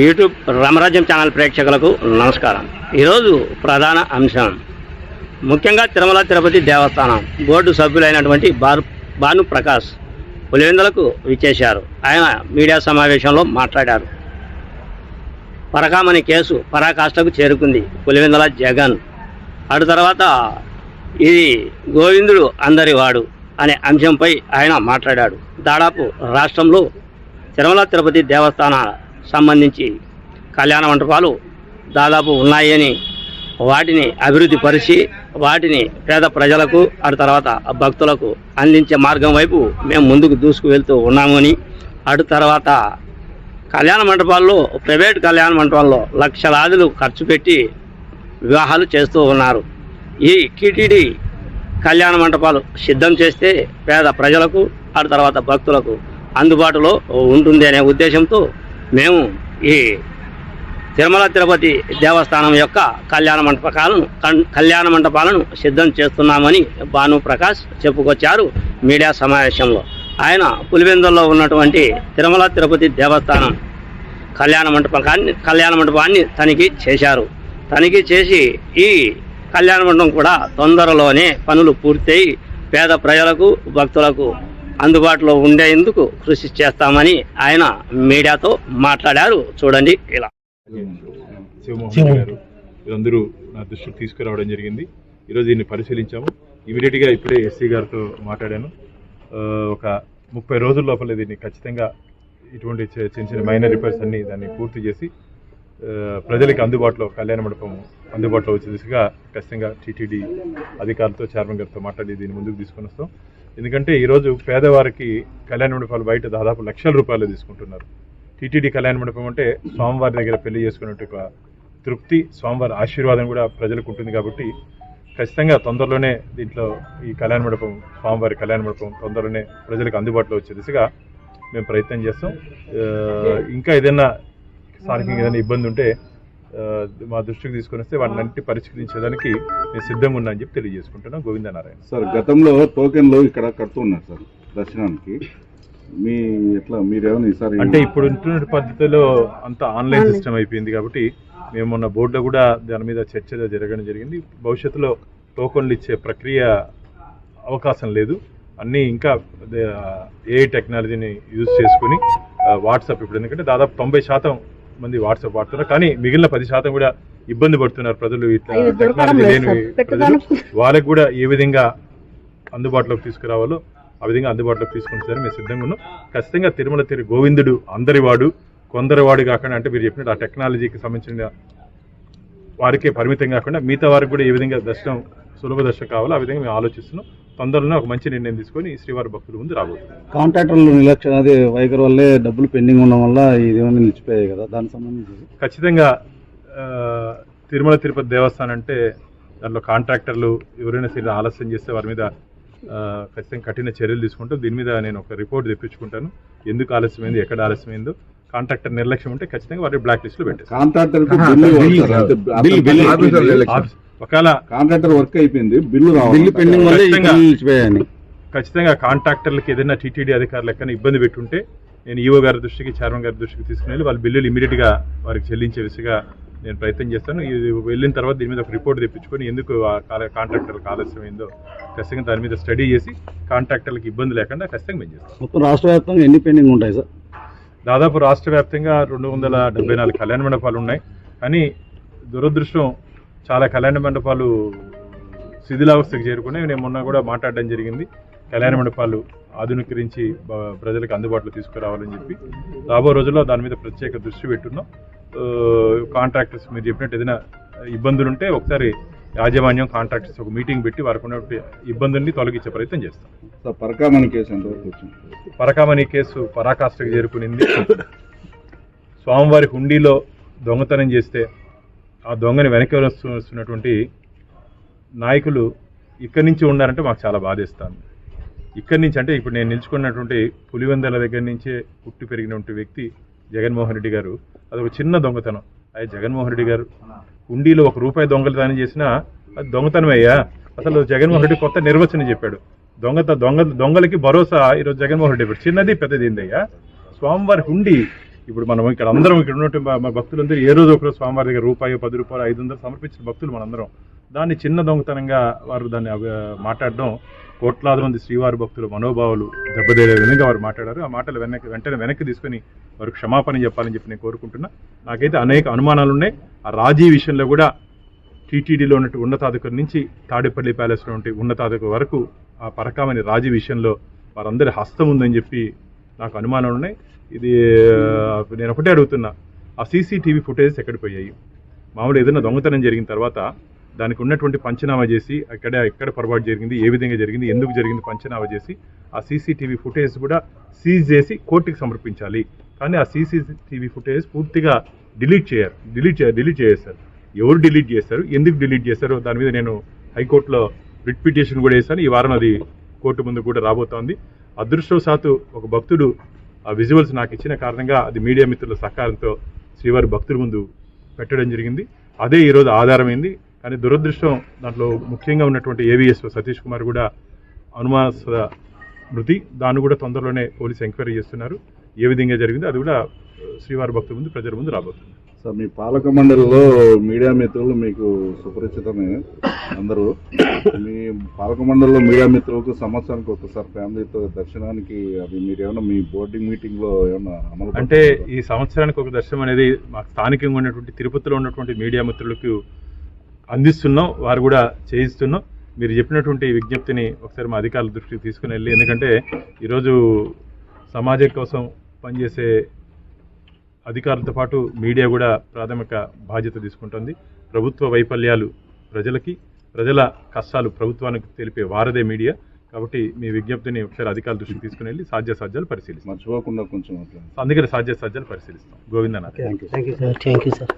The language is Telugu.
యూట్యూబ్ రామరాజ్యం ఛానల్ ప్రేక్షకులకు నమస్కారం. ఈరోజు ప్రధాన అంశం. ముఖ్యంగా తిరుమల తిరుపతి దేవస్థానం బోర్డు సభ్యులైనటువంటి బారు భాను ప్రకాష్ పులివెందులకు విచ్చేశారు. ఆయన మీడియా సమావేశంలో మాట్లాడారు. పరకామణి కేసు పరాకాష్ఠకు చేరుకుంది పులివెందుల జగన్. అటు తర్వాత ఇది గోవిందుడు అందరి వాడు అనే అంశంపై ఆయన మాట్లాడాడు. దాదాపు రాష్ట్రంలో తిరుమల తిరుపతి దేవస్థాన సంబంధించి కళ్యాణ మంటపాలు దాదాపు ఉన్నాయని వాటిని అభివృద్ధి పరిచి వాటిని పేద ప్రజలకు అటు తర్వాత భక్తులకు అందించే మార్గం వైపు మేము ముందుకు దూసుకు వెళ్తూ ఉన్నామని అటు తర్వాత కళ్యాణ మంటపాల్లో ప్రైవేట్ కళ్యాణ మంటపాల్లో లక్షలాదులు ఖర్చు పెట్టి వివాహాలు చేస్తూ ఉన్నారు. ఈ టీటీడీ కళ్యాణ మంటపాలు సిద్ధం చేస్తే పేద ప్రజలకు ఆ తర్వాత భక్తులకు అందుబాటులో ఉంటుంది అనే ఉద్దేశంతో మేము ఈ తిరుమల తిరుపతి దేవస్థానం యొక్క కళ్యాణ మంటపాలను కళ్యాణ మంటపాలను సిద్ధం చేస్తున్నామని భాను ప్రకాష్ చెప్పుకొచ్చారు మీడియా సమావేశంలో. ఆయన పులివెందుల్లో ఉన్నటువంటి తిరుమల తిరుపతి దేవస్థానం కళ్యాణ మంటపాన్ని కళ్యాణ మంటపాన్ని తనిఖీ చేశారు. తనిఖీ చేసి ఈ కళ్యాణ మండపం కూడా తొందరలోనే పనులు పూర్తయి పేద ప్రజలకు భక్తులకు అందుబాటులో ఉండేందుకు కృషి చేస్తామని ఆయన మీడియాతో మాట్లాడారు. చూడండి ఇలా. శివమోహన్ గారు వీరందరూ నా దృష్టికి తీసుకురావడం జరిగింది. ఈరోజు దీన్ని పరిశీలించాము. ఇమీడియట్గా ఇప్పుడే ఎస్సీ గారితో మాట్లాడాను. ఒక ముప్పై రోజుల లోపల దీన్ని ఖచ్చితంగా ఇటువంటి చిన్న చిన్న మైనర్ రిపేర్స్ అన్ని దాన్ని పూర్తి చేసి ప్రజలకు అందుబాటులో కళ్యాణ మండపం అందుబాటులో వచ్చే దిశగా ఖచ్చితంగా టీటీడీ అధికారులతో చైర్మన్ గారితో మాట్లాడి దీన్ని ముందుకు తీసుకొని వస్తాం ఎందుకంటే ఈరోజు పేదవారికి కళ్యాణ మండపాలు బయట దాదాపు లక్షల రూపాయలు తీసుకుంటున్నారు. టీటీడీ కళ్యాణ మండపం అంటే స్వామివారి దగ్గర పెళ్ళి చేసుకున్నట్టు ఒక తృప్తి స్వామివారి ఆశీర్వాదం కూడా ప్రజలకు ఉంటుంది కాబట్టి ఖచ్చితంగా తొందరలోనే దీంట్లో ఈ కళ్యాణ మండపం స్వామివారి కళ్యాణ మండపం తొందరలోనే ప్రజలకు అందుబాటులో వచ్చే దిశగా మేము ప్రయత్నం చేస్తాం. ఇంకా ఏదైనా స్థానికంగా ఏదైనా ఇబ్బంది ఉంటే మా దృష్టికి తీసుకొని వస్తే వాటిని అన్నిటి పరిష్కరించడానికి నేను సిద్ధంగా ఉన్నా అని చెప్పి తెలియజేసుకుంటున్నాను గోవిందనారాయణ సార్. గతంలో టోకెన్లు ఇక్కడ కడుతున్నారు సార్ దర్శనానికి. మీ ఎట్లా మీరేమైనా ఈసారి అంటే ఇప్పుడు ఉంటున్న పద్ధతిలో అంత ఆన్లైన్ సిస్టమ్ అయిపోయింది కాబట్టి మేము మొన్న బోర్డులో కూడా దాని మీద చర్చ జరగడం జరిగింది. భవిష్యత్తులో టోకన్లు ఇచ్చే ప్రక్రియ అవకాశం లేదు. అన్నీ ఇంకా ఏ టెక్నాలజీని యూజ్ చేసుకుని వాట్సాప్ ఇప్పుడు ఎందుకంటే దాదాపు తొంభై శాతం మంది వాట్సాప్ వాడుతున్నారు. కానీ మిగిలిన పది శాతం కూడా ఇబ్బంది పడుతున్నారు ప్రజలు. ఇట్లా టెక్నాలజీ లేని. ప్రజలు వాళ్ళకి కూడా ఏ విధంగా అందుబాటులోకి తీసుకురావాలో ఆ విధంగా అందుబాటులోకి తీసుకుంటారు మేము సిద్ధంగా ఉన్నాం. ఖచ్చితంగా తిరుమల తిరు గోవిందుడు అందరివాడు కొందరివాడు కాకుండా అంటే మీరు చెప్పినట్టు ఆ టెక్నాలజీకి సంబంధించిన వారికే పరిమితం కాకుండా మిగతా వారికి కూడా ఏ విధంగా దర్శనం సులభ దర్శనం కావాలో ఆ విధంగా మేము ఆలోచిస్తున్నాం. తొందరలోనే ఒక మంచి నిర్ణయం తీసుకొని శ్రీవారి భక్తుల ముందు రాబోతున్నాం కాంట్రాక్టర్లు నిర్లక్ష్యం అది వైఖరి వల్లే డబ్బులు పెండింగ్ ఉండడం వల్ల ఇదేమైనా నిలిచిపోయాయి కదా దానికి సంబంధించి. ఖచ్చితంగా తిరుమల తిరుపతి దేవస్థానం అంటే దాంట్లో కాంట్రాక్టర్లు ఎవరైనా సరే ఆలస్యం చేస్తే వారి మీద ఖచ్చితంగా కఠిన చర్యలు తీసుకుంటాం. దీని మీద నేను ఒక రిపోర్ట్ తెప్పించుకుంటాను. ఎందుకు ఆలస్యమైంది ఎక్కడ ఆలస్యమైందో కాంట్రాక్టర్ నిర్లక్ష్యం ఉంటే ఖచ్చితంగా వారి బ్లాక్ లిస్ట్లో పెట్టేస్తాం. కాంట్రాక్టర్ ఒకవేళ కాంట్రాక్టర్ వర్క్ అయిపోయింది బిల్లు బిల్లు పెండింగ్ వల్లే ఖచ్చితంగా. కాంట్రాక్టర్లకి ఏదైనా టీటీడీ అధికారులు ఎక్కడైనా ఇబ్బంది పెట్టుంటే నేను ఈఓ గారి దృష్టికి చైర్మన్ గారి దృష్టికి తీసుకుని వెళ్ళి వాళ్ళ బిల్లులు ఇమీడియట్గా వారికి చెల్లించే విషయంగా నేను ప్రయత్నం చేస్తాను. ఇది వెళ్ళిన తర్వాత దీని మీద ఒక రిపోర్ట్ తెప్పించుకొని ఎందుకు ఆ కాల- కాంట్రాక్టర్లకు ఆలస్యమైందో ఖచ్చితంగా దాని మీద స్టడీ చేసి కాంట్రాక్టర్లకు ఇబ్బంది లేకుండా ఖచ్చితంగా మేము చేస్తాం. మొత్తం రాష్ట్ర వ్యాప్తంగా ఎన్ని పెండింగ్ ఉంటాయి సార్? దాదాపు రాష్ట్ర వ్యాప్తంగా రెండు వందల డెబ్బై నాలుగు కళ్యాణ మండపాలు ఉన్నాయి. కానీ దురదృష్టం చాలా కళ్యాణ మండపాలు శిథిలావస్థకు చేరుకుని నేను మొన్న కూడా మాట్లాడడం జరిగింది. కళ్యాణ మండపాలు ఆధునీకరించి ప్రజలకు అందుబాటులో తీసుకురావాలని చెప్పి. రాబో రోజుల్లో దాని మీద ప్రత్యేక దృష్టి పెట్టున్నాం. కాంట్రాక్టర్స్ మీరు చెప్పినట్టు ఏదైనా ఇబ్బందులు ఉంటే ఒకసారి యాజమాన్యం కాంట్రాక్టర్స్ ఒక మీటింగ్ పెట్టి వారికి ఉన్నటువంటి ఇబ్బందుల్ని తొలగించే ప్రయత్నం చేస్తాం. పరకామణి కేసు పరకామణి కేసు పరాకాష్ఠకు చేరుకునింది. స్వామివారి హుండీలో దొంగతనం చేస్తే ఆ దొంగని వెనక్కి వస్తు- వస్తున్నటువంటి నాయకులు ఇక్కడి నుంచి ఉన్నారంటే మాకు చాలా బాధేస్తాను ఇక్కడి నుంచి అంటే ఇప్పుడు నేను నిలుచుకున్నటువంటి పులివెందల దగ్గర నుంచే పుట్టి పెరిగినటువంటి వ్యక్తి జగన్మోహన్ రెడ్డి గారు. అది ఒక చిన్న దొంగతనం. అది జగన్మోహన్ రెడ్డి గారు హుండీలో ఒక రూపాయి దొంగతనం చేసినా అది దొంగతనం అయ్యా. అసలు జగన్మోహన్ రెడ్డి కొత్త నిర్వచనం చెప్పాడు. దొంగత దొంగ దొంగలకి భరోసా ఈరోజు జగన్మోహన్ రెడ్డి చెప్పాడు. చిన్నది పెద్దది ఏందయ్యా? స్వామివారి హుండీ ఇప్పుడు మనం ఇక్కడ అందరం ఇక్కడ ఉన్నటువంటి మన భక్తులందరూ ఏ రోజు ఒకరోజు స్వామివారి దగ్గర రూపాయి పది రూపాయలు ఐదు వందలు సమర్పించిన భక్తులు మనందరం. దాన్ని చిన్న దొంగతనంగా వారు దాన్ని మాట్లాడడం కోట్లాది మంది శ్రీవారి భక్తుల మనోభావాలు దెబ్బతీరే విధంగా వారు మాట్లాడారు. ఆ మాటలు వెనక్కి వెంటనే వెనక్కి తీసుకొని వారు క్షమాపణ చెప్పాలని చెప్పి నేను కోరుకుంటున్నా. నాకైతే అనేక అనుమానాలు ఉన్నాయి ఆ రాజీ విషయంలో కూడా టీటీడీలో ఉన్నట్టు ఉన్నతాధికారి నుంచి తాడేపల్లి ప్యాలెస్లో ఉంటే ఉన్నతాధికారి వరకు ఆ పరకామని రాజీ విషయంలో వారందరి హస్తం ఉందని చెప్పి నాకు అనుమానాలు ఉన్నాయి ఇది నేను ఒకటే అడుగుతున్నా. ఆ సీసీటీవీ ఫుటేజెస్ ఎక్కడ పోయాయి? మామూలు ఏదైనా దొంగతనం జరిగిన తర్వాత దానికి ఉన్నటువంటి పంచనామా చేసి అక్కడ ఎక్కడ పొరపాటు జరిగింది ఏ విధంగా జరిగింది ఎందుకు జరిగింది పంచనామా చేసి ఆ సీసీటీవీ ఫుటేజ్ కూడా సీజ్ చేసి కోర్టుకి సమర్పించాలి. కానీ ఆ సీసీటీవీ ఫుటేజ్ పూర్తిగా డిలీట్ చేయరు. డిలీట్ చేయ డిలీట్ చేసేస్తారు ఎవరు డిలీట్ చేస్తారు? ఎందుకు డిలీట్ చేస్తారు దాని మీద నేను హైకోర్టులో రిట్ పిటిషన్ కూడా వేశాను. ఈ వారం అది కోర్టు ముందు కూడా రాబోతోంది. అదృష్టవశాత్తు ఒక భక్తుడు విజువల్స్ నాకు ఇచ్చిన కారణంగా అది మీడియా మిత్రుల సహకారంతో శ్రీవారి భక్తుల ముందు పెట్టడం జరిగింది. అదే ఈరోజు ఆధారమైంది. కానీ దురదృష్టం దాంట్లో ముఖ్యంగా ఉన్నటువంటి ఏవిఎస్ సతీష్ కుమార్ కూడా అనుమానాస్పద మృతి. దాన్ని కూడా తొందరలోనే పోలీసు ఎంక్వైరీ చేస్తున్నారు. ఏ విధంగా జరిగింది అది కూడా శ్రీవారి భక్తుల ముందు ప్రజల ముందు రాబోతుంది. సార్ మీ పాలక మండలిలో మీడియా మిత్రులు మీకు సుపరిచితమే అందరూ. మీ పాలక మండలిలో మీడియా మిత్రులకు సంవత్సరానికి ఒకసారి ఫ్యామిలీతో దర్శనానికి అది మీరు ఏమైనా మీ బోర్డింగ్ మీటింగ్లో ఏమైనా అమలు అంటే ఈ సంవత్సరానికి ఒక దర్శనం అనేది మాకు స్థానికంగా ఉన్నటువంటి తిరుపతిలో ఉన్నటువంటి మీడియా మిత్రులకు అందిస్తున్నాం వారు కూడా చేయిస్తున్నాం. మీరు చెప్పినటువంటి విజ్ఞప్తిని ఒకసారి మా అధికారుల దృష్టికి తీసుకుని వెళ్ళి ఎందుకంటే ఈరోజు సమాజం కోసం పనిచేసే అధికారులతో పాటు మీడియా కూడా ప్రాథమిక బాధ్యత తీసుకుంటుంది. ప్రభుత్వ వైఫల్యాలు ప్రజలకి ప్రజల కష్టాలు ప్రభుత్వానికి తెలిపే వారదే మీడియా. కాబట్టి మీ విజ్ఞప్తిని ఒకసారి అధికారుల దృష్టికి తీసుకుని వెళ్ళి సాధ్యాసాధ్యాలు పరిశీలిస్తాం. మర్చిపోకుండా కొంచెం అందుకని సాధ్యాసాధ్యాలు పరిశీలిస్తాం. గోవిందనాథ్. Thank you sir